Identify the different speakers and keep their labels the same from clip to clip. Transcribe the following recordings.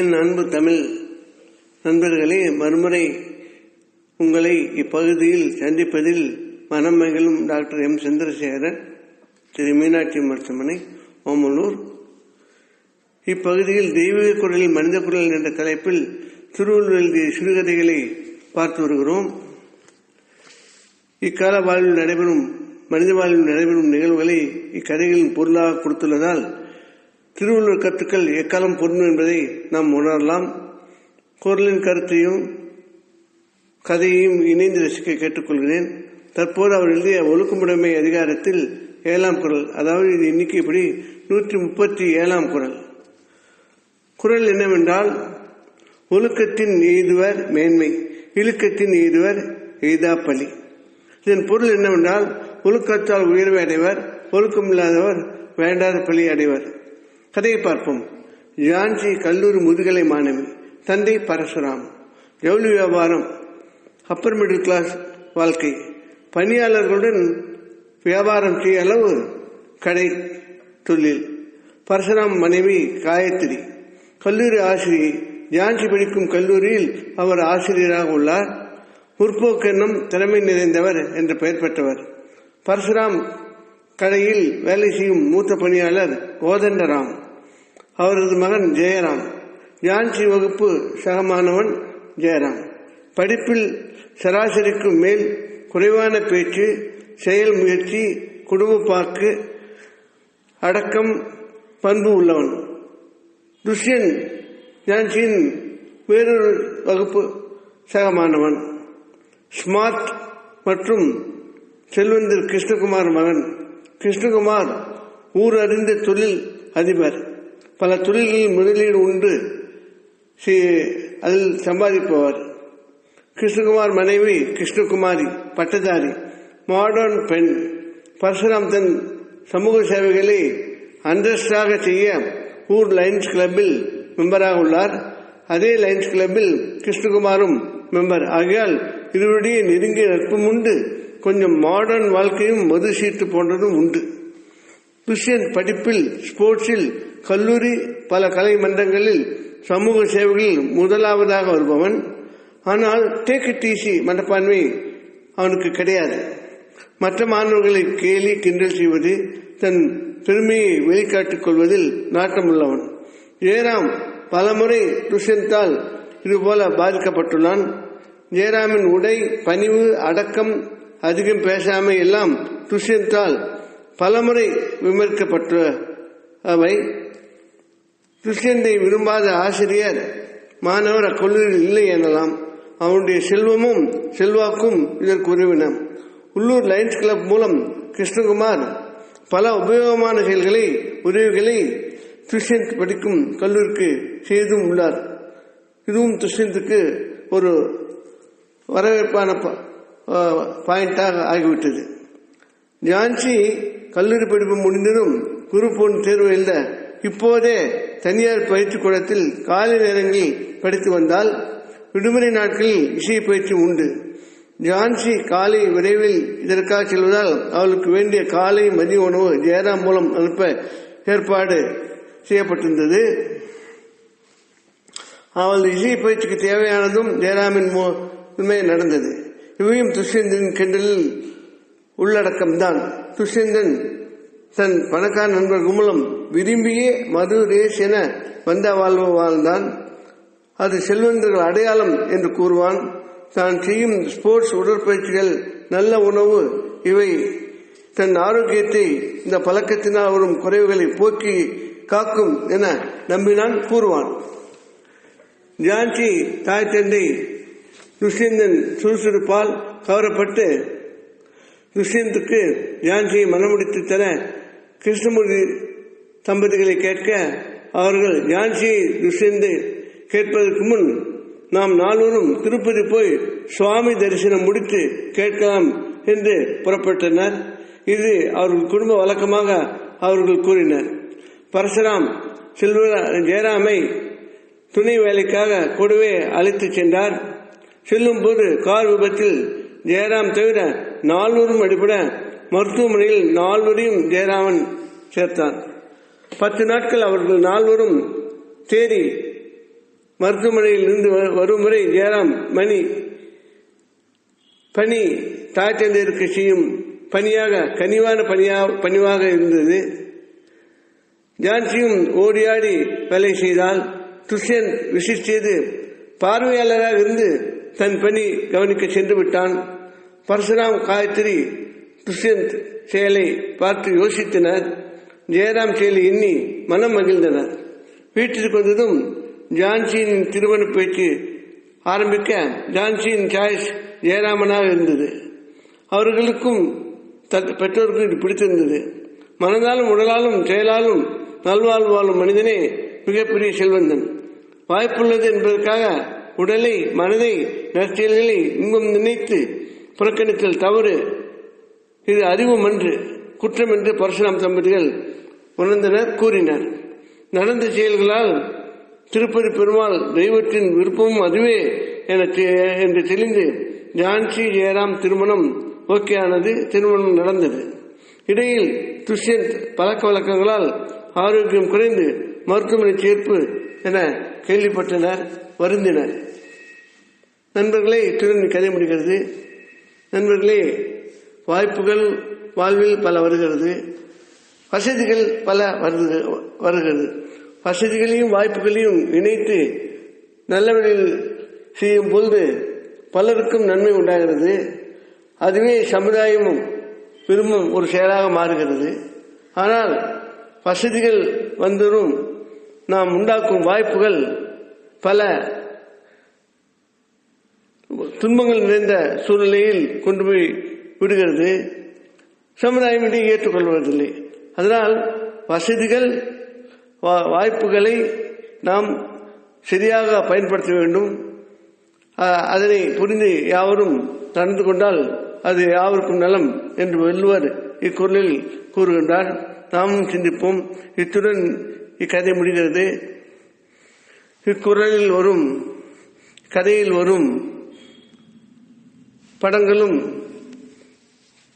Speaker 1: என் அன்பு தமிழ் நண்பர்களே மறுமுறை உங்களை இப்பகுதியில் சந்திப்பதில் மனம் மகிழும் டாக்டர் எம் சந்திரசேகரன் திரு மீனாட்சி மருத்துவமனை ஓமலூர் இப்பகுதியில் தெய்வீக குரலில் மனித குரல் என்ற தலைப்பில் திருவள்ளுவர் எழுதிய சிறுகதைகளை பார்த்து வருகிறோம் இக்கால வாழ்வில் நடைபெறும் மனித வாழ்வில் நடைபெறும் நிகழ்வுகளை இக்கதைகளின் பொருளாக கொடுத்துள்ளதால் திருவள்ளுவர் கருத்துக்கள் எக்காலம் பொருண்மை என்பதை நாம் உணரலாம் குரலின் கருத்தையும் கதையையும் இணைந்து ரசிக்க கேட்டுக்கொள்கிறேன் தற்போது அவர் எழுதிய ஒழுக்கமுடைமை அதிகாரத்தில் ஏழாம் குரல் அதாவது இது எண்ணிக்கைப்படி நூற்றி முப்பத்தி ஏழாம் குரல் குரல் என்னவென்றால் ஒழுக்கத்தின் எய்துவர் மேன்மை இழுக்கத்தின் எய்துவர் பலி இதன் பொருள் என்னவென்றால் ஒழுக்கத்தால் உயர்வை அடைவர் ஒழுக்கம் இல்லாதவர் வேண்டாத பலி அடைவர் கதையை பார்ப்போம் ஜான்சி கல்லூரி முதுகலை மாணவி தந்தை பரசுராம் ஜவுளி வியாபாரம் அப்பர் மிடில் கிளாஸ் வாழ்க்கை பணியாளர்களுடன் வியாபாரம் செய்ய அளவு கடை தொழில் பரசுராம் மனைவி காயத்ரி கல்லூரி ஆசிரியை ஜான்சி படிக்கும் கல்லூரியில் அவர் ஆசிரியராக உள்ளார் முற்போக்கென்னும் திறமை நிறைந்தவர் என்று பெயர் பெற்றவர் பரசுராம் கடையில் வேலை செய்யும் மூத்த பணியாளர் கோதண்டராம் அவரது மகன் ஜெயராம் ஜான்சி வகுப்பு சகமானவன் ஜெயராம் படிப்பில் சராசரிக்கு மேல் குறைவான பேச்சு செயல் முயற்சி குடும்ப பார்க்கு அடக்கம் பண்பு உள்ளவன் துஷ்யன் ஜான்சியின் வேறொரு வகுப்பு சகமானவன் ஸ்மார்ட் மற்றும் செல்வந்தர் கிருஷ்ணகுமார் மகன் கிருஷ்ணகுமார் ஊர் அறிந்த தொழில் அதிபர் பல தொழில்களில் முதலீடு உண்டு அதில் சம்பாதிப்பவர் கிருஷ்ணகுமார் மனைவி கிருஷ்ணகுமாரி பட்டதாரி மாடர்ன் பெண் பரசுராம் தன் சமூக சேவைகளை அந்தஸ்டாக செய்ய ஊர் லயன்ஸ் கிளப்பில் மெம்பராக உள்ளார் அதே லயன்ஸ் கிளப்பில் கிருஷ்ணகுமாரும் மெம்பர் ஆகையால் இருவருடைய நெருங்கிய நட்பும் உண்டு கொஞ்சம் மாடர்ன் வாழ்க்கையும் மது சீட்டு போன்றதும் உண்டு கிறிஸ்டியன் படிப்பில் ஸ்போர்ட்ஸில் கல்லூரி பல கலை மன்றங்களில் சமூக சேவைகளில் முதலாவதாக வருபவன் ஆனால் டேக் டிசி மனப்பான்மை அவனுக்கு கிடையாது மற்ற மாணவர்களை கேலி கிண்டல் செய்வது தன் பெருமையை வெளிக்காட்டிக் கொள்வதில் நாட்டம் உள்ளவன் ஜெயராம் பலமுறை துஷ்யந்தால் இதுபோல பாதிக்கப்பட்டுள்ளான் ஜெயராமின் உடை பணிவு அடக்கம் அதிகம் பேசாமை எல்லாம் துஷ்யந்தால் பலமுறை விமர்க்கப்பட்ட அவை கிறிஸ்டியனை விரும்பாத ஆசிரியர் மாணவர் அக்கல்லூரியில் இல்லை எனலாம் அவனுடைய செல்வமும் செல்வாக்கும் இதற்கு உறவினர் உள்ளூர் லயன்ஸ் கிளப் மூலம் கிருஷ்ணகுமார் பல உபயோகமான செயல்களை உதவிகளை துஷ்யந்த் படிக்கும் கல்லூரிக்கு செய்தும் உள்ளார் இதுவும் துஷ்யந்துக்கு ஒரு வரவேற்பான பாயிண்டாக ஆகிவிட்டது ஜான்சி கல்லூரி படிப்பு முடிந்ததும் குருப்பொன் தேர்வு எழுத இப்போதே தனியார் பயிற்சி கூடத்தில் காலை நேரங்களில் படித்து வந்தால் விடுமுறை நாட்களில் இசை பயிற்சி உண்டு ஜான்சி காலை விரைவில் இதற்காக செல்வதால் அவளுக்கு வேண்டிய காலை மதிய உணவு ஜெயராம் மூலம் அனுப்ப ஏற்பாடு செய்யப்பட்டிருந்தது அவள் இசை பயிற்சிக்கு தேவையானதும் ஜெயராமின் நடந்தது இவையும் துஷ்யந்தின் கிண்டலில் உள்ளடக்கம்தான் துஷ்யந்தன் தன் பணக்கார நண்பர் குமலம் விரும்பியே மது ரேஷ் என வந்த வாழ்வு வாழ்ந்தான் அது செல்வந்தர்கள் அடையாளம் என்று கூறுவான் தான் செய்யும் ஸ்போர்ட்ஸ் உடற்பயிற்சிகள் நல்ல உணவு இவை தன் ஆரோக்கியத்தை இந்த பழக்கத்தினால் வரும் குறைவுகளை போக்கி காக்கும் என நம்பினான் கூறுவான் ஜான்சி தாய் தந்தை துஷ்யந்தன் சுறுசுறுப்பால் கவரப்பட்டு துஷ்யந்துக்கு ஜான்சியை மனமுடித்து தர கிருஷ்ணமூர்த்தி தம்பதிகளை கேட்க அவர்கள் ஜான்சியை துஷ்யந்து கேட்பதற்கு முன் நாம் நால்வரும் திருப்பதி போய் சுவாமி தரிசனம் முடித்து கேட்கலாம் என்று புறப்பட்டனர் இது அவர்கள் குடும்ப வழக்கமாக அவர்கள் கூறினர் பரசுராம் செல்வ ஜெயராமை துணை வேலைக்காக கூடவே அழைத்து சென்றார் செல்லும் போது கார் விபத்தில் ஜெயராம் தவிர நால்வரும் அடிபட மருத்துவமனையில் நால்வரையும் ஜெயராமன் சேர்த்தான் பத்து நாட்கள் அவர்கள் நால்வரும் தேடி மருத்துவமனையில் இருந்து வரும் வரை ஜெயராம் மணி பணி தாய்ச்சந்தையருக்கு செய்யும் பணியாக கனிவான பணியாக பணிவாக இருந்தது ஜான்சியும் ஓடியாடி வேலை செய்தால் துஷ்யன் விசிஷ்டியது பார்வையாளராக இருந்து தன் பணி கவனிக்க சென்று விட்டான் பரசுராம் காயத்ரி துஷ்யந்த் செயலை பார்த்து யோசித்தனர் ஜெயராம் செயலை எண்ணி மனம் மகிழ்ந்தனர் வீட்டிற்கு வந்ததும் ஜான்சியின் திருமண பேச்சு ஆரம்பிக்க ஜான்சியின் சாய்ஸ் ஜெயராமனாக இருந்தது அவர்களுக்கும் பெற்றோருக்கும் இது பிடித்திருந்தது மனதாலும் உடலாலும் செயலாலும் நல்வாழ்வு வாழும் மனிதனே மிகப்பெரிய செல்வந்தன் வாய்ப்புள்ளது என்பதற்காக உடலை மனதை நற்செயல்களை இங்கும் நினைத்து புறக்கணித்தல் தவறு இது அறிவும் அன்று குற்றம் என்று பரசுராம் தம்பதிகள் உணர்ந்தனர் கூறினர் நடந்த செயல்களால் திருப்பதி பெருமாள் தெய்வத்தின் விருப்பமும் அதுவே என என்று தெளிந்து ஜான்சி ஜெயராம் திருமணம் ஓகே ஆனது திருமணம் நடந்தது இடையில் துஷ்யந்த் பழக்க வழக்கங்களால் ஆரோக்கியம் குறைந்து மருத்துவமனை சேர்ப்பு என கேள்விப்பட்டனர் வருந்தினர் நண்பர்களே இத்துடன் கதை முடிகிறது நண்பர்களே வாய்ப்புகள் வாழ்வில் பல வருகிறது வசதிகள் பல வருது வருகிறது வசதிகளையும் வாய்ப்புகளையும் இணைத்து நல்ல வழியில் செய்யும் பொழுது பலருக்கும் நன்மை உண்டாகிறது அதுவே சமுதாயமும் விரும்பும் ஒரு செயலாக மாறுகிறது ஆனால் வசதிகள் வந்தரும் நாம் உண்டாக்கும் வாய்ப்புகள் பல துன்பங்கள் நிறைந்த சூழ்நிலையில் கொண்டு போய் விடுகிறது சமுதாயம் இடையே ஏற்றுக்கொள்வதில்லை அதனால் வசதிகள் வாய்ப்புகளை நாம் சரியாக பயன்படுத்த வேண்டும் அதனை புரிந்து யாவரும் நடந்து கொண்டால் அது யாவருக்கும் நலம் என்று வெல்லுவர் இக்குரலில் கூறுகின்றார் நாமும் சிந்திப்போம் இத்துடன் இக்கதை முடிகிறது இக்குரலில் வரும் கதையில் வரும் படங்களும்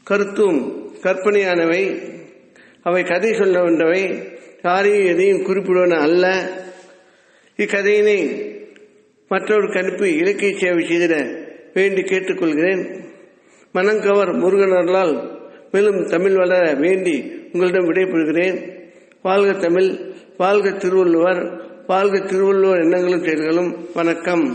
Speaker 1: கருத்தும் கற்பனையானவை அவை கதை சொல்ல வேண்டவை யாரையும் எதையும் குறிப்பிடுவன அல்ல இக்கதையினை மற்றொரு கணிப்பு இலக்கிய சேவை செய்திட வேண்டி கேட்டுக்கொள்கிறேன் மனங்கவர் முருகனர்களால் மேலும் தமிழ் வளர வேண்டி உங்களிடம் விடைபெறுகிறேன் வாழ்க தமிழ் வாழ்க திருவள்ளுவர் வாழ்க திருவள்ளுவர் எண்ணங்களும் செயல்களும் வணக்கம்